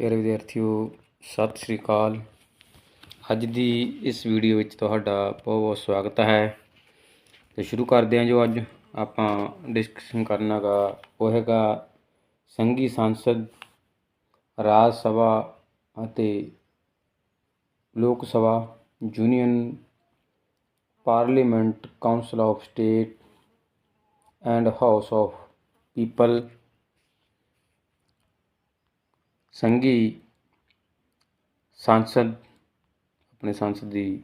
ਪਿਆਰੇ ਵਿਦਿਆਰਥੀਓ, ਸਤਿ ਸ੍ਰੀ ਅਕਾਲ। ਅੱਜ ਦੀ ਇਸ ਵੀਡੀਓ ਵਿੱਚ ਤੁਹਾਡਾ ਬਹੁਤ ਬਹੁਤ ਸਵਾਗਤ ਹੈ। ਤੇ ਸ਼ੁਰੂ ਕਰਦੇ ਹਾਂ ਜੋ ਅੱਜ ਆਪਾਂ ਡਿਸਕਸ਼ਨ ਕਰਨਾ ਗਾ, ਉਹ ਹੈਗਾ ਸੰਘੀ ਸੰਸਦ, ਰਾਜ ਸਭਾ ਅਤੇ Lok Sabha, union, parliament council of state and house of people. ਸੰਘੀ ਸੰਸਦ, ਆਪਣੇ ਸੰਸਦ ਦੀ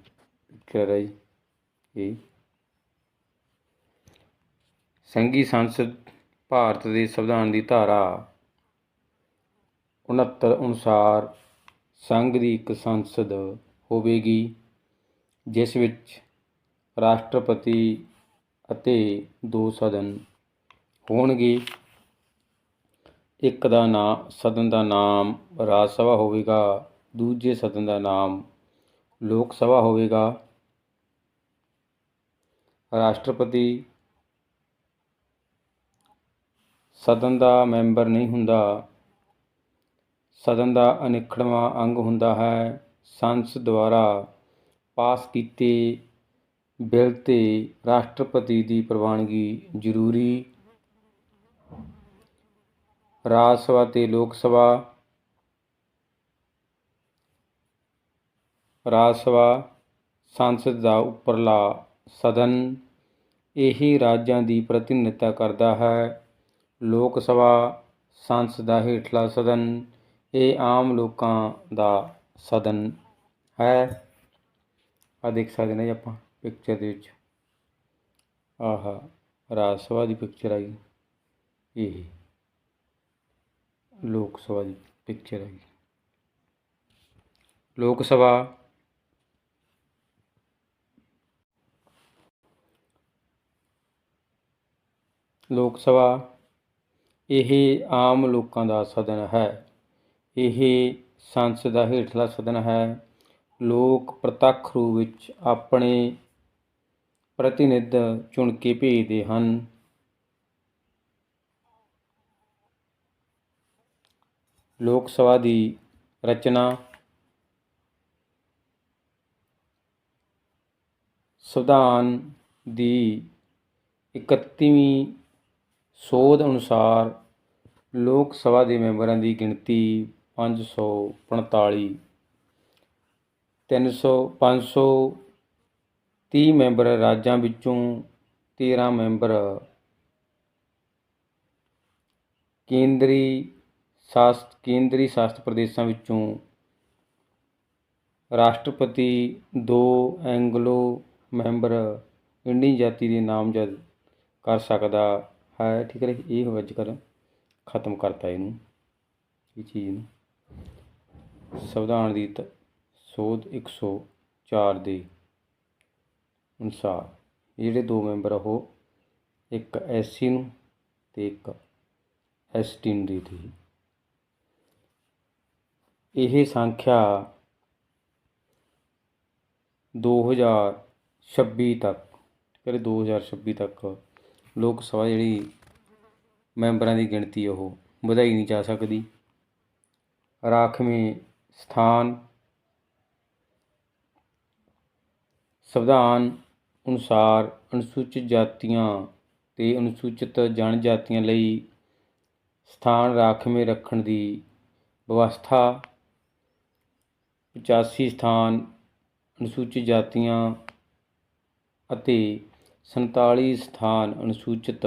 ਪਿਕਚਰ ਹੈ ਇਹ ਸੰਘੀ ਸੰਸਦ ਭਾਰਤ ਦੇ ਸੰਵਿਧਾਨ ਦੀ ਧਾਰਾ 69 ਅਨੁਸਾਰ ਸੰਘ ਦੀ ਇੱਕ ਸੰਸਦ ਹੋਵੇਗੀ, ਜਿਸ ਵਿੱਚ ਰਾਸ਼ਟਰਪਤੀ ਅਤੇ ਦੋ ਸਦਨ ਹੋਣਗੇ। ਇੱਕ ਦਾ ਨਾਮ ਸਦਨ ਦਾ ਨਾਮ ਰਾਜ ਸਭਾ ਹੋਵੇਗਾ, ਦੂਜੇ ਸਦਨ ਦਾ ਨਾਮ ਲੋਕ ਸਭਾ ਹੋਵੇਗਾ। ਰਾਸ਼ਟਰਪਤੀ ਸਦਨ ਦਾ ਮੈਂਬਰ ਨਹੀਂ ਹੁੰਦਾ। ਸਦਨ ਦਾ ਅਨਿੱਖੜਵਾਂ ਅੰਗ ਹੁੰਦਾ ਹੈ। ਸੰਸਦ ਦੁਆਰਾ ਪਾਸ ਕੀਤੇ ਬਿੱਲ ਤੇ ਰਾਸ਼ਟਰਪਤੀ ਦੀ ਪ੍ਰਵਾਨਗੀ ਜ਼ਰੂਰੀ ਰਾਜ ਸਭਾ ਤੇ ਲੋਕ ਸਭਾ, ਰਾਜ ਸਭਾ ਸੰਸਦ ਦਾ ਉੱਪਰਲਾ ਸਦਨ ਇਹੀ ਰਾਜਾਂ ਦੀ ਪ੍ਰਤੀਨਿਧਤਾ ਕਰਦਾ ਹੈ। ਲੋਕ ਸਭਾ ਸੰਸਦ ਦਾ ਹੇਠਲਾ ਸਦਨ ਇਹ ਆਮ ਲੋਕਾਂ ਦਾ ਸਦਨ ਹੈ। ਆ ਦੇਖ ਸਕਦੇ ਨੇ ਜੀ ਆਪਾਂ ਪਿਕਚਰ ਦੇ ਵਿੱਚ। ਆਹਾ ਰਾਜ ਸਭਾ ਦੀ ਪਿਕਚਰ ਆਈ ਇਹ ਲੋਕ ਸਭਾ ਦੀ ਪਿਕਚਰ ਹੈ ਲੋਕ ਸਭਾ ਲੋਕ ਸਭਾ ਇਹ ਆਮ ਲੋਕਾਂ ਦਾ ਸਦਨ ਹੈ। ਇਹ ਸੰਸਦ ਦਾ ਹੇਠਲਾ ਸਦਨ ਹੈ। ਲੋਕ ਪ੍ਰਤੱਖ ਰੂਪ ਵਿੱਚ ਆਪਣੇ ਪ੍ਰਤੀਨਿਧ ਚੁਣ ਕੇ ਭੇਜਦੇ ਹਨ। ਲੋਕ ਸਭਾ ਦੀ ਰਚਨਾ ਸੰਵਿਧਾਨ ਦੀ 31ਵੀਂ ਸੋਧ ਅਨੁਸਾਰ ਲੋਕ ਸਭਾ ਦੇ ਮੈਂਬਰਾਂ ਦੀ ਗਿਣਤੀ 545 300 530 ਮੈਂਬਰ ਰਾਜਾਂ ਵਿੱਚੋਂ 13 ਮੈਂਬਰ ਕੇਂਦਰੀ ਸ਼ਾਸਤ ਕੇਂਦਰੀ ਸ਼ਾਸਤ ਪ੍ਰਦੇਸ਼ਾਂ ਵਿੱਚੋਂ ਰਾਸ਼ਟਰਪਤੀ ਦੋ ਐਂਗਲੋ ਮੈਂਬਰ ਇੰਡੀ ਜਾਤੀ ਦੇ ਨਾਮਜ਼ਦ ਕਰ ਸਕਦਾ ਹੈ। ਠੀਕ ਹੈ ਇਹ ਅੱਜ ਕੱਲ੍ਹ ਖਤਮ ਕਰਤਾ ਇਹਨੂੰ, ਇਹ ਚੀਜ਼ ਨੂੰ। ਸੰਵਿਧਾਨ ਦੀ ਤ- ਸੋਧ 104 ਦੇ ਅਨੁਸਾਰ ਇਹ ਜਿਹੜੇ ਦੋ ਮੈਂਬਰ ਉਹ ਇੱਕ ਐਸਸੀ ਨੂੰ ਤੇ ਇੱਕ ਐਸਟੀ ਨੂੰ ਦੇ ਦਿੱਤੀ ਇਹ ਸੰਖਿਆ 2026 ਤੱਕ, ਕਹਿੰਦੇ 2026 ਤੱਕ ਲੋਕ ਸਭਾ ਜਿਹੜੀ ਮੈਂਬਰਾਂ ਦੀ ਗਿਣਤੀ ਉਹ ਵਧਾਈ ਨਹੀਂ ਜਾ ਸਕਦੀ। ਰਾਖਵੇਂ ਸਥਾਨ ਸੰਵਿਧਾਨ ਅਨੁਸਾਰ ਅਨੁਸੂਚਿਤ ਜਾਤੀਆਂ ਤੇ ਅਨੁਸੂਚਿਤ ਜਨਜਾਤੀਆਂ ਲਈ ਸਥਾਨ ਰਾਖਵੇਂ ਰੱਖਣ ਦੀ ਵਿਵਸਥਾ 85 ਸਥਾਨ, ਅਨੁਸੂਚਿਤ ਜਾਤੀਆਂ ਅਤੇ 47 ਸਥਾਨ ਅਨੁਸੂਚਿਤ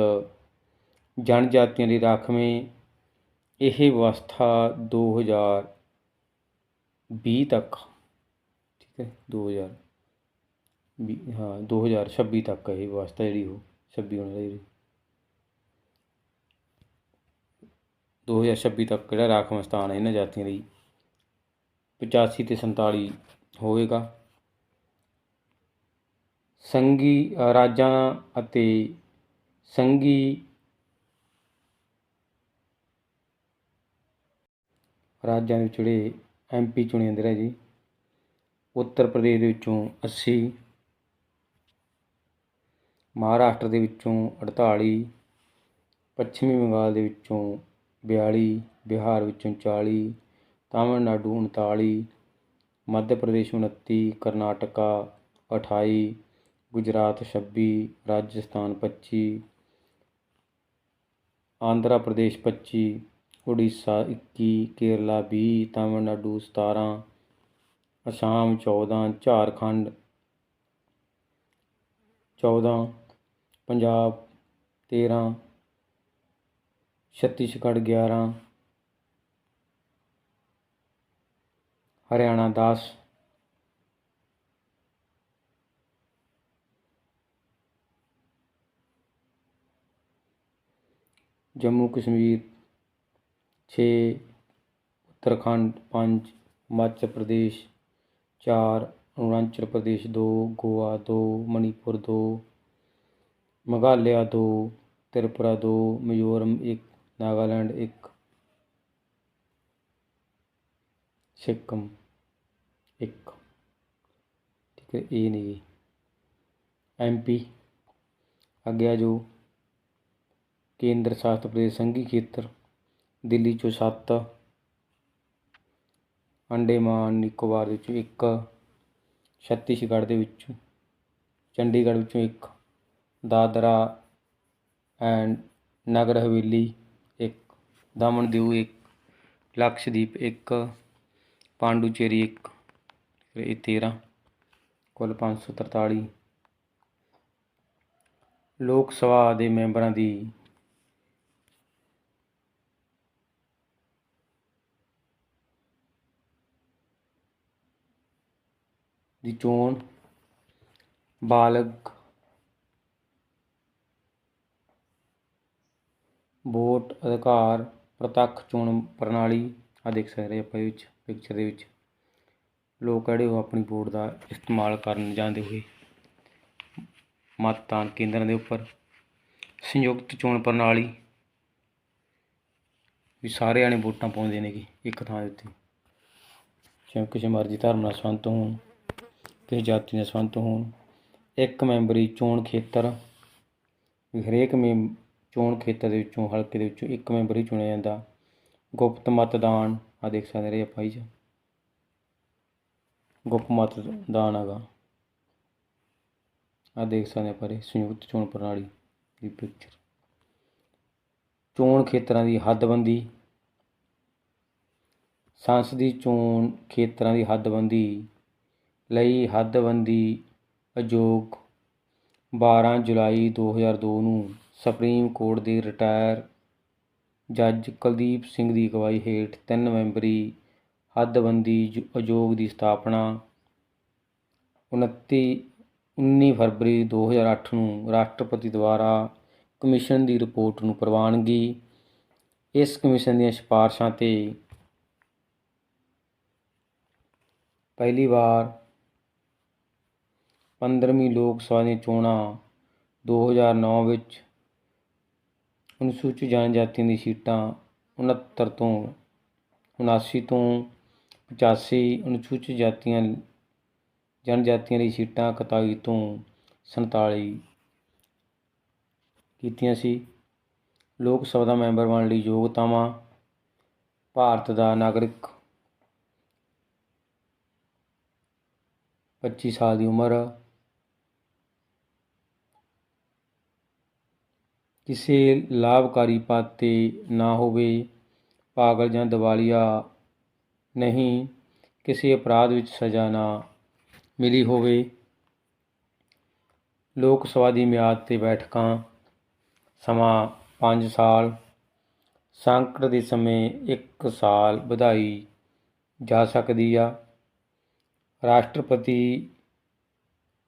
ਜਨਜਾਤੀਆਂ ਲਈ ਰਾਖਵੇਂ। ਇਹ ਵਿਵਸਥਾ 2020 ਤੱਕ, ਠੀਕ ਹੈ 2000 ਵੀਹ- ਹਾਂ 2026 ਤੱਕ ਇਹ ਵਿਵਸਥਾ ਜਿਹੜੀ ਉਹ 26 ਹੋਣੀ ਚਾਹੀਦੀ 2026 ਤੱਕ ਜਿਹੜਾ ਰਾਖਵਾਂ ਸਥਾਨ ਹੈ ਇਹਨਾਂ ਜਾਤੀਆਂ ਲਈ। 85 ਤੇ 47 ਹੋਵੇਗਾ। ਸੰਘੀ ਰਾਜਾਂ ਅਤੇ ਸੰਘੀ ਰਾਜਾਂ ਦੇ ਵਿੱਚ ਜਿਹੜੇ ਐਮਪੀ ਚੁਣੇ ਜਾਂਦੇ ਰਹੇ ਜੀ, ਉੱਤਰ ਪ੍ਰਦੇਸ਼ ਦੇ ਵਿੱਚੋਂ 80 ਮਹਾਰਾਸ਼ਟਰ ਦੇ ਵਿੱਚੋਂ 48 ਪੱਛਮੀ ਬੰਗਾਲ ਦੇ ਵਿੱਚੋਂ 42 ਬਿਹਾਰ ਵਿੱਚੋਂ 40 ਤਾਮਿਲਨਾਡੂ ਉਨਤਾਲੀ ਮੱਧ ਪ੍ਰਦੇਸ਼ ਉਨੱਤੀ ਕਰਨਾਟਕਾ ਅਠਾਈ, ਗੁਜਰਾਤ ਛੱਬੀ, ਰਾਜਸਥਾਨ ਪੱਚੀ, ਆਂਧਰਾ ਪ੍ਰਦੇਸ਼ ਪੱਚੀ, ਉੜੀਸਾ ਇੱਕੀ, ਕੇਰਲਾ ਵੀਹ, ਤਾਮਿਲਨਾਡੂ ਸਤਾਰਾਂ, ਅਸਾਮ ਚੌਦਾਂ, ਝਾਰਖੰਡ ਚੌਦਾਂ, ਪੰਜਾਬ ਤੇਰਾਂ, ਛੱਤੀਸਗੜ੍ਹ ਗਿਆਰਾਂ ਹਰਿਆਣਾ ਦਸ। ਜੰਮੂ ਕਸ਼ਮੀਰ ਛੇ, ਉੱਤਰਾਖੰਡ ਪੰਜ, ਹਿਮਾਚਲ ਪ੍ਰਦੇਸ਼ ਚਾਰ, ਅਰੁਣਾਚਲ ਪ੍ਰਦੇਸ਼ ਦੋ, ਗੋਆ ਦੋ, ਮਣੀਪੁਰ ਦੋ, ਮੇਘਾਲਿਆ ਦੋ, ਤ੍ਰਿਪੁਰਾ ਦੋ, ਮਿਜ਼ੋਰਮ ਇੱਕ, ਨਾਗਾਲੈਂਡ ਇੱਕ, ਸਿੱਕਮ। ਇੱਕ। ਠੀਕ ਹੈ, ਇਹ ਨਹੀਂ ਜੀ। ਐਮਪੀ ਅੱਗੇ ਆ ਜੋ ਕੇਂਦਰ ਸ਼ਾਸਤ ਪ੍ਰਦੇਸ਼ ਸੰਘੀ ਖੇਤਰ। ਦਿੱਲੀ ਚੋਂ ਸੱਤ। ਅੰਡੇਮਾਨ ਨਿਕੋਬਾਰ ਦੇ ਵਿੱਚੋਂ ਇੱਕ। ਛੱਤੀਸਗੜ੍ਹ ਦੇ ਵਿੱਚੋਂ। ਚੰਡੀਗੜ੍ਹ ਵਿੱਚੋਂ ਇੱਕ। ਦਾਦਰਾ ਐਂਡ ਨਗਰ ਹਵੇਲੀ ਇੱਕ। ਦਮਨ ਦਿਊ ਇੱਕ। ਲਕਸ਼ਦੀਪ ਇੱਕ। ਪਾਂਡੂਚੇਰੀ ਇੱਕ। ਫਿਰ ਇਹ ਤੇਰ੍ਹਾਂ ਕੁੱਲ ਪੰਜ ਸੌ ਤਰਤਾਲੀ। ਲੋਕ ਸਭਾ ਦੇ ਮੈਂਬਰਾਂ ਦੀ ਦੀ ਚੋਣ, ਬਾਲਗ ਵੋਟ ਅਧਿਕਾਰ ਪ੍ਰਤੱਖ ਚੋਣ ਪ੍ਰਣਾਲੀ ਆ ਦੇਖ ਸਕਦੇ ਆਪਾਂ ਇਹ ਵਿੱਚ ਪਿਕਚਰ ਦੇ ਵਿੱਚ। ਲੋਕ ਜਿਹੜੇ ਉਹ ਆਪਣੀ ਵੋਟ ਦਾ ਇਸਤੇਮਾਲ ਕਰਨ ਜਾਂਦੇ ਹੋਏ ਮਤਦਾਨ ਕੇਂਦਰਾਂ ਦੇ ਉੱਪਰ, ਸੰਯੁਕਤ ਚੋਣ ਪ੍ਰਣਾਲੀ ਵੀ ਸਾਰੇ ਆਣੇ ਵੋਟਾਂ ਪਾਉਂਦੇ ਨੇ ਕਿ ਇੱਕ ਥਾਂ ਦੇ ਉੱਤੇ। ਚਾਹੇ ਕਿਸੇ ਮਰਜ਼ੀ ਧਰਮ ਨਾਲ ਸੰਬੰਧ ਹੋਣ, ਕਿਸੇ ਜਾਤੀ ਨਾਲ ਸੰਬੰਧ ਹੋਣ, ਇੱਕ ਮੈਂਬਰੀ ਚੋਣ ਖੇਤਰ ਵੀ ਹਰੇਕ ਮੈਂ ਚੋਣ ਖੇਤਰ ਦੇ ਵਿੱਚੋਂ, ਹਲਕੇ ਦੇ ਵਿੱਚੋਂ ਇੱਕ ਮੈਂਬਰ ਹੀ ਚੁਣਿਆ ਜਾਂਦਾ। ਗੁਪਤ ਮਤਦਾਨ ਆ ਦੇਖ ਸਕਦੇ ਰਹੇ ਆਪਾਂ ਜੀ। 'ਚ ਮਤ ਦਾਨ ਹੈਗਾ ਆ ਦੇਖ ਸਕਦੇ ਆਪਾਂ ਇਹ ਸੰਯੁਕਤ ਚੋਣ ਪ੍ਰਣਾਲੀ ਦੀ ਪਿਕਚਰ ਚੋਣ ਖੇਤਰਾਂ ਦੀ ਹੱਦਬੰਦੀ। ਸੰਸਦੀ ਚੋਣ ਖੇਤਰਾਂ ਦੀ ਹੱਦਬੰਦੀ ਲਈ ਹੱਦਬੰਦੀ ਅਯੋਗ 12 ਜੁਲਾਈ 2002 ਨੂੰ ਸੁਪਰੀਮ ਕੋਰਟ ਦੇ ਰਿਟਾਇਰ ਜੱਜ ਕੁਲਦੀਪ ਸਿੰਘ ਦੀ ਅਗਵਾਈ ਹੇਠ ਤਿੰਨ ਮੈਂਬਰੀ ਹੱਦਬੰਦੀ ਜ- ਆਯੋਗ ਦੀ ਸਥਾਪਨਾ 29 19 ਫਰਵਰੀ 2008 ਨੂੰ ਰਾਸ਼ਟਰਪਤੀ ਦੁਆਰਾ ਕਮਿਸ਼ਨ ਦੀ ਰਿਪੋਰਟ ਨੂੰ ਪ੍ਰਵਾਨਗੀ। ਇਸ ਕਮਿਸ਼ਨ ਦੀਆਂ ਸਿਫਾਰਸ਼ਾਂ ਤੇ ਪਹਿਲੀ ਵਾਰ 15ਵੀਂ ਲੋਕ ਸਭਾ ਦੀਆਂ ਚੋਣਾਂ 2009 ਵਿੱਚ ਅਨੁਸੂਚਿਤ ਜਨਜਾਤੀਆਂ ਦੀ ਸੀਟਾਂ 69 ਤੋਂ 79 ਤੋਂ 85 ਅਨੁਸੂਚਿਤ ਜਾਤੀਆਂ, ਜਨਜਾਤੀਆਂ ਲਈ ਸੀਟਾਂ 41 ਤੋਂ 47 ਕੀਤੀਆਂ ਸੀ। ਲੋਕ ਸਭਾ ਦਾ ਮੈਂਬਰ ਬਣਨ ਲਈ ਯੋਗਤਾਵਾਂ, ਭਾਰਤ ਦਾ ਨਾਗਰਿਕ 25 ਸਾਲ ਦੀ ਉਮਰ, ਕਿਸੇ ਲਾਭਕਾਰੀ ਪਦ 'ਤੇ ਨਾ ਹੋਵੇ, ਪਾਗਲ ਜਾਂ ਦਿਵਾਲੀਆ ਨਹੀਂ ਕਿਸੇ ਅਪਰਾਧ ਵਿੱਚ ਸਜ਼ਾ ਨਾ ਮਿਲੀ ਹੋਵੇ। ਲੋਕ ਸਭਾ ਦੀ ਮਿਆਦ ਤੇ ਬੈਠਕਾਂ ਸਮਾਂ 5 ਸਾਲ, ਸੰਕਟ ਦੇ ਸਮੇਂ 1 ਸਾਲ ਵਧਾਈ ਜਾ ਸਕਦੀ ਆ। ਰਾਸ਼ਟਰਪਤੀ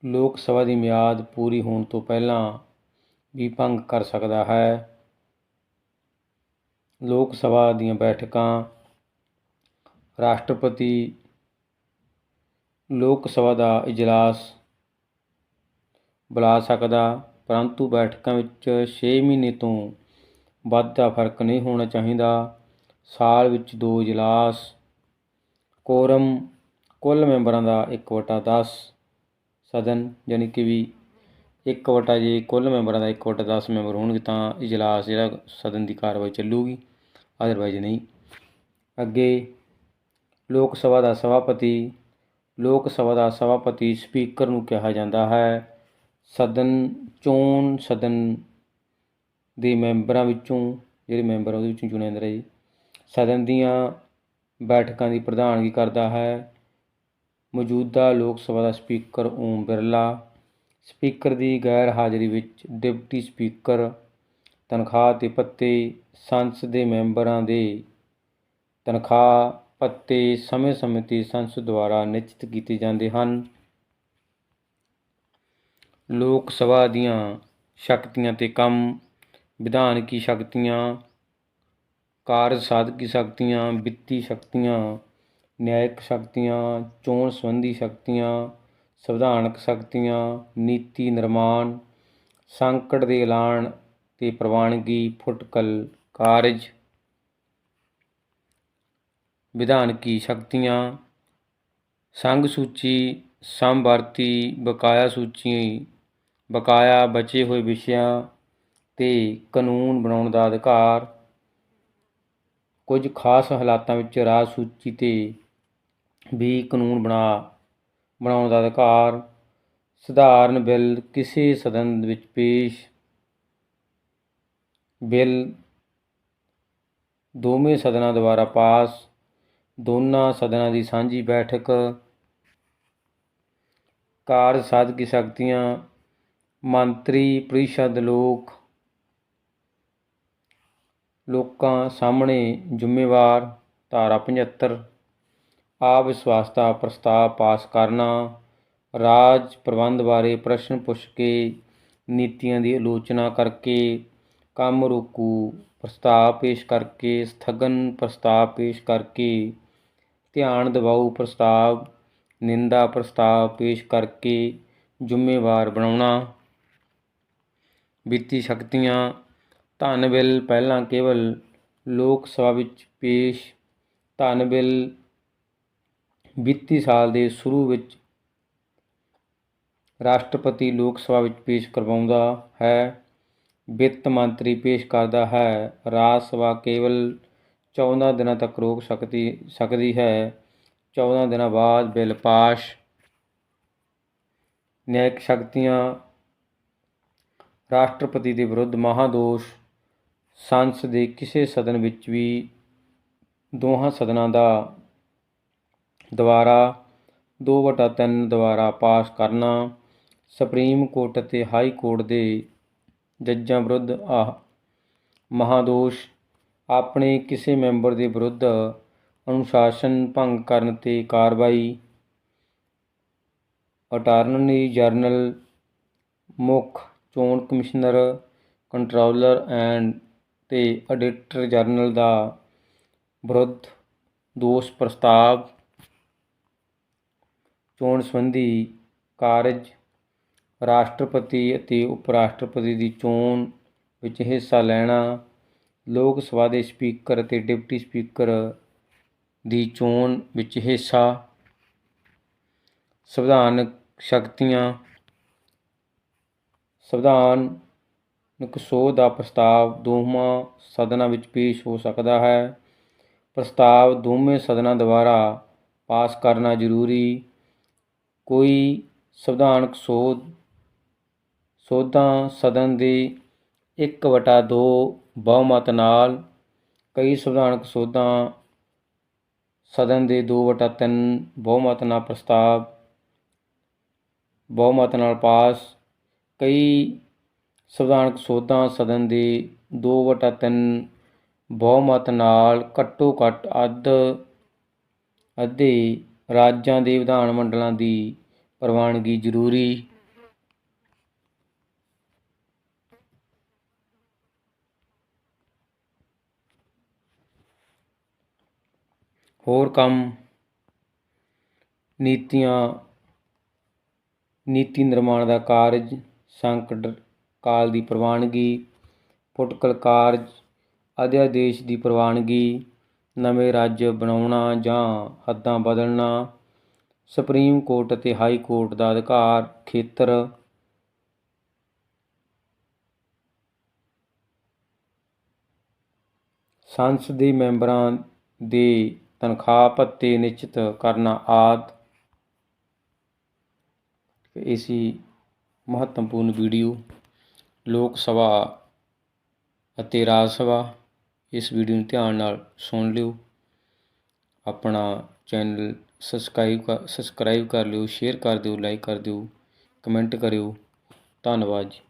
ਲੋਕ ਸਭਾ ਦੀ ਮਿਆਦ ਪੂਰੀ ਹੋਣ ਤੋਂ ਪਹਿਲਾਂ ਵੀ ਭੰਗ ਕਰ ਸਕਦਾ ਹੈ। ਲੋਕ ਸਭਾ ਦੀਆਂ ਬੈਠਕਾਂ ਰਾਸ਼ਟਰਪਤੀ ਲੋਕ ਸਭਾ ਦਾ ਇਜਲਾਸ ਬੁਲਾ ਸਕਦਾ, ਪਰੰਤੂ ਬੈਠਕਾਂ ਵਿੱਚ 6 ਮਹੀਨੇ ਤੋਂ ਵੱਧ ਦਾ ਫ਼ਰਕ ਨਹੀਂ ਹੋਣਾ ਚਾਹੀਦਾ। ਸਾਲ ਵਿੱਚ ਦੋ ਇਜਲਾਸ ਕੋਰਮ ਕੁੱਲ ਮੈਂਬਰਾਂ ਦਾ 1/10 ਸਦਨ ਯਾਨੀ ਕਿ ਵੀ ਇੱਕ ਵਟਾ ਜੇ ਕੁੱਲ ਮੈਂਬਰਾਂ ਦਾ ਇੱਕ ਵਟਾ 10 ਮੈਂਬਰ ਹੋਣਗੇ ਤਾਂ ਇਜਲਾਸ ਜਿਹੜਾ ਸਦਨ ਦੀ ਕਾਰਵਾਈ ਚੱਲੂਗੀ ਅਦਰਵਾਈਜ਼ ਨਹੀਂ। ਅੱਗੇ ਲੋਕ ਸਭਾ ਦਾ ਸਭਾਪਤੀ, ਲੋਕ ਸਭਾ ਦਾ ਸਭਾਪਤੀ ਸਪੀਕਰ ਨੂੰ ਕਿਹਾ ਜਾਂਦਾ ਹੈ। ਸਦਨ ਚੋਣ ਸਦਨ ਦੇ ਮੈਂਬਰਾਂ ਵਿੱਚੋਂ, ਜਿਹੜੇ ਮੈਂਬਰ ਉਹਦੇ ਵਿੱਚੋਂ ਚੁਣਿਆ ਜਾਂਦਾ ਜੀ। ਸਦਨ ਦੀਆਂ ਬੈਠਕਾਂ ਦੀ ਪ੍ਰਧਾਨਗੀ ਕਰਦਾ ਹੈ। ਮੌਜੂਦਾ ਲੋਕ ਸਭਾ ਦਾ ਸਪੀਕਰ ਓਮ ਬਿਰਲਾ, ਸਪੀਕਰ ਦੀ ਗੈਰ ਹਾਜ਼ਰੀ ਵਿੱਚ ਡਿਪਟੀ ਸਪੀਕਰ, ਤਨਖਾਹ ਤੇ ਪੱਤੇ ਸੰਸਦ ਦੇ ਮੈਂਬਰਾਂ ਦੇ ਤਨਖਾਹ ਭੱਤੇ ਸਮੇਂ-ਸਮੇਂ ਤੇ ਸੰਸਦ ਦੁਆਰਾ ਨਿਸ਼ਚਿਤ ਕੀਤੇ ਜਾਂਦੇ ਹਨ। ਲੋਕ ਸਭਾ ਦੀਆਂ ਸ਼ਕਤੀਆਂ ਤੇ ਕੰਮ ਵਿਧਾਨਕੀ ਸ਼ਕਤੀਆਂ, ਕਾਰਜ ਸਾਧਕੀ ਸ਼ਕਤੀਆਂ, ਵਿੱਤੀ ਸ਼ਕਤੀਆਂ, ਨਿਆਇਕ ਸ਼ਕਤੀਆਂ, ਚੋਣ ਸੰਬੰਧੀ ਸ਼ਕਤੀਆਂ, ਸੰਵਿਧਾਨਕ ਸ਼ਕਤੀਆਂ, ਨੀਤੀ ਨਿਰਮਾਣ, ਸੰਕਟ ਦੇ ਐਲਾਨ ਤੇ ਪ੍ਰਵਾਨਗੀ, ਫੁਟਕਲ ਕਾਰਜ ਵਿਧਾਨਕੀ ਸ਼ਕਤੀਆਂ? ਸੰਘ ਸੂਚੀ ਸਮਵਰਤੀ ਬਕਾਇਆ ਸੂਚੀ, ਬਕਾਇਆ ਬਚੇ ਹੋਏ ਵਿਸ਼ਿਆਂ ਤੇ ਕਾਨੂੰਨ ਬਣਾਉਣ ਦਾ ਅਧਿਕਾਰ। ਕੁਝ ਖਾਸ ਹਾਲਾਤਾਂ ਵਿੱਚ ਰਾਜ ਸੂਚੀ ਤੇ ਵੀ ਕਾਨੂੰਨ ਬਣਾ, ਬਣਾਉਣ ਦਾ ਅਧਿਕਾਰ। ਸਧਾਰਨ ਬਿੱਲ ਕਿਸੇ ਸਦਨ ਵਿੱਚ ਪੇਸ਼। ਬਿੱਲ ਦੋਵੇਂ ਸਦਨਾਂ ਦੁਆਰਾ ਪਾਸ। ਦੋਨਾਂ ਸਦਨਾਂ ਦੀ ਸਾਂਝੀ ਬੈਠਕ। ਕਾਰਜ ਸਾਧਕੀ ਸ਼ਕਤੀਆਂ, ਮੰਤਰੀ, ਪ੍ਰੀਸ਼ਦ ਲੋਕ, ਲੋਕਾਂ ਸਾਹਮਣੇ ਜ਼ਿੰਮੇਵਾਰ, ਧਾਰਾ 75 ਅਵਿਸ਼ਵਾਸ ਦਾ ਪ੍ਰਸਤਾਵ ਪਾਸ ਕਰਨਾ, ਰਾਜ ਪ੍ਰਬੰਧ ਬਾਰੇ ਪ੍ਰਸ਼ਨ ਪੁੱਛ ਕੇ ਨੀਤੀਆਂ ਦੀ ਆਲੋਚਨਾ ਕਰਕੇ ਕੰਮ ਰੋਕੂ, ਪ੍ਰਸਤਾਵ ਪੇਸ਼ ਕਰਕੇ, ਸਥਗਨ ਪ੍ਰਸਤਾਵ ਪੇਸ਼ ਕਰਕੇ ਧਿਆਨ ਦਿਵਾਊ ਪ੍ਰਸਤਾਵ, ਨਿੰਦਾ, ਪ੍ਰਸਤਾਵ ਪੇਸ਼ ਕਰਕੇ ਜ਼ਿੰਮੇਵਾਰ ਬਣਾਉਣਾ। ਵਿੱਤੀ ਸ਼ਕਤੀਆਂ, ਧਨ ਬਿੱਲ ਪਹਿਲਾਂ ਕੇਵਲ ਲੋਕ ਸਭਾ ਵਿੱਚ ਪੇਸ਼, ਧਨ ਬਿੱਲ ਵਿੱਤੀ ਸਾਲ ਦੇ ਸ਼ੁਰੂ ਵਿੱਚ ਰਾਸ਼ਟਰਪਤੀ ਲੋਕ ਸਭਾ ਵਿੱਚ ਪੇਸ਼ ਕਰਵਾਉਂਦਾ ਹੈ। ਵਿੱਤ ਮੰਤਰੀ ਪੇਸ਼ ਕਰਦਾ ਹੈ। ਰਾਜ ਸਭਾ ਕੇਵਲ 14 ਦਿਨਾਂ ਤੱਕ ਰੋਕ ਸਕਦੀ ਸਕਦੀ ਹੈ। 14 ਦਿਨਾਂ ਬਾਅਦ ਬਿੱਲ ਪਾਸ। ਨਿਆਇਕ ਸ਼ਕਤੀਆਂ। ਰਾਸ਼ਟਰਪਤੀ ਦੇ ਵਿਰੁੱਧ ਮਹਾਦੋਸ਼। ਸੰਸਦ ਦੇ ਕਿਸੇ ਸਦਨ ਵਿੱਚ ਵੀ ਦੋਹਾਂ ਸਦਨਾਂ ਦਾ ਦੁਆਰਾ 2/3 ਦੁਆਰਾ ਪਾਸ ਕਰਨਾ, ਸੁਪਰੀਮ ਕੋਰਟ ਅਤੇ ਹਾਈ ਕੋਰਟ ਦੇ ਜੱਜਾਂ ਵਿਰੁੱਧ ਆਹ ਮਹਾਦੋਸ਼ ਆਪਣੇ ਕਿਸੇ ਮੈਂਬਰ ਦੇ ਵਿਰੁੱਧ ਅਨੁਸ਼ਾਸਨ ਭੰਗ ਕਰਨ ਤੇ ਕਾਰਵਾਈ। ਅਟਾਰਨੀ ਜਨਰਲ ਮੁੱਖ ਚੋਣ ਕਮਿਸ਼ਨਰ, ਕੰਟਰੋਲਰ ਐਂਡ ਤੇ ਆਡਿਟਰ ਜਨਰਲ ਦਾ ਵਿਰੁੱਧ ਦੋਸ਼ ਪ੍ਰਸਤਾਵ। ਚੋਣ ਸੰਬੰਧੀ ਕਾਰਜ ਰਾਸ਼ਟਰਪਤੀ ਅਤੇ ਉਪ ਰਾਸ਼ਟਰਪਤੀ ਦੀ ਚੋਣ ਵਿੱਚ ਹਿੱਸਾ ਲੈਣਾ ਲੋਕ ਸਭਾ ਦੇ ਸਪੀਕਰ ਅਤੇ ਡਿਪਟੀ ਸਪੀਕਰ ਦੀ ਚੋਣ ਵਿੱਚ ਹਿੱਸਾ ਸੰਵਿਧਾਨਕ ਸ਼ਕਤੀਆਂ, ਸੰਵਿਧਾਨਕ ਸੋਧ ਦਾ ਪ੍ਰਸਤਾਵ ਦੋਵਾਂ ਸਦਨਾਂ ਵਿੱਚ ਪੇਸ਼ ਹੋ ਸਕਦਾ ਹੈ। ਪ੍ਰਸਤਾਵ ਦੋਵੇਂ ਸਦਨਾਂ ਦੁਆਰਾ ਪਾਸ ਕਰਨਾ ਜ਼ਰੂਰੀ। ਕੋਈ ਸੰਵਿਧਾਨਕ ਸੋਧ, ਸੋਧਾਂ ਸਦਨ ਦੇ ਇੱਕ ਵਟਾ ਦੋ ਬਹੁਮਤ ਨਾਲ ਕਈ ਸੰਵਿਧਾਨਕ ਸੋਧਾਂ ਸਦਨ ਦੇ ਦੋ ਵਟਾ ਤਿੰਨ ਬਹੁਮਤ ਨਾਲ ਪ੍ਰਸਤਾਵ, ਬਹੁਮਤ ਨਾਲ ਪਾਸ, ਕਈ ਸੰਵਿਧਾਨਕ ਸੋਧਾਂ ਸਦਨ ਦੇ ਦੋ ਵਟਾ ਤਿੰਨ ਬਹੁਮਤ ਨਾਲ ਘੱਟੋ ਘੱਟ ਅੱਧ, ਅੱਧੇ ਰਾਜਾਂ ਦੇ ਵਿਧਾਨ ਮੰਡਲਾਂ ਦੀ ਪ੍ਰਵਾਨਗੀ ਜ਼ਰੂਰੀ ਹੋਰ ਕੰਮ, ਨੀਤੀਆਂ, ਨੀਤੀ ਨਿਰਮਾਣ ਦਾ ਕਾਰਜ, ਸੰਕਟ ਕਾਲ ਦੀ ਪ੍ਰਵਾਨਗੀ ਫੁਟਕਲ ਕਾਰਜ ਅਧਿਆਦੇਸ਼ ਦੀ ਪ੍ਰਵਾਨਗੀ, ਨਵੇਂ ਰਾਜ ਬਣਾਉਣਾ ਜਾਂ ਹੱਦਾਂ ਬਦਲਣਾ, ਸੁਪਰੀਮ ਕੋਰਟ ਅਤੇ ਹਾਈ ਕੋਰਟ ਦਾ ਅਧਿਕਾਰ, ਖੇਤਰ, ਸੰਸਦ ਦੇ ਮੈਂਬਰਾਂ ਦੇ ਤਨਖਾਹ ਭੱਤੇ ਨਿਸ਼ਚਿਤ ਕਰਨਾ ਆਦਿ। ਇਸੀ ਮਹੱਤਵਪੂਰਨ ਵੀਡੀਓ। ਲੋਕ ਸਭਾ ਅਤੇ ਰਾਜ ਸਭਾ, ਇਸ ਵੀਡੀਓ ਨੂੰ ਧਿਆਨ ਨਾਲ ਸੁਣ ਲਿਓ। ਆਪਣਾ ਚੈਨਲ ਸਬਸਕ੍ਰਾਈਬ ਕਰ ਸਬਸਕ੍ਰਾਈਬ ਕਰ ਲਿਓ, ਸ਼ੇਅਰ ਕਰ ਦਿਓ, ਲਾਈਕ ਕਰ ਦਿਓ, ਕਮੈਂਟ ਕਰਿਓ। ਧੰਨਵਾਦ ਜੀ।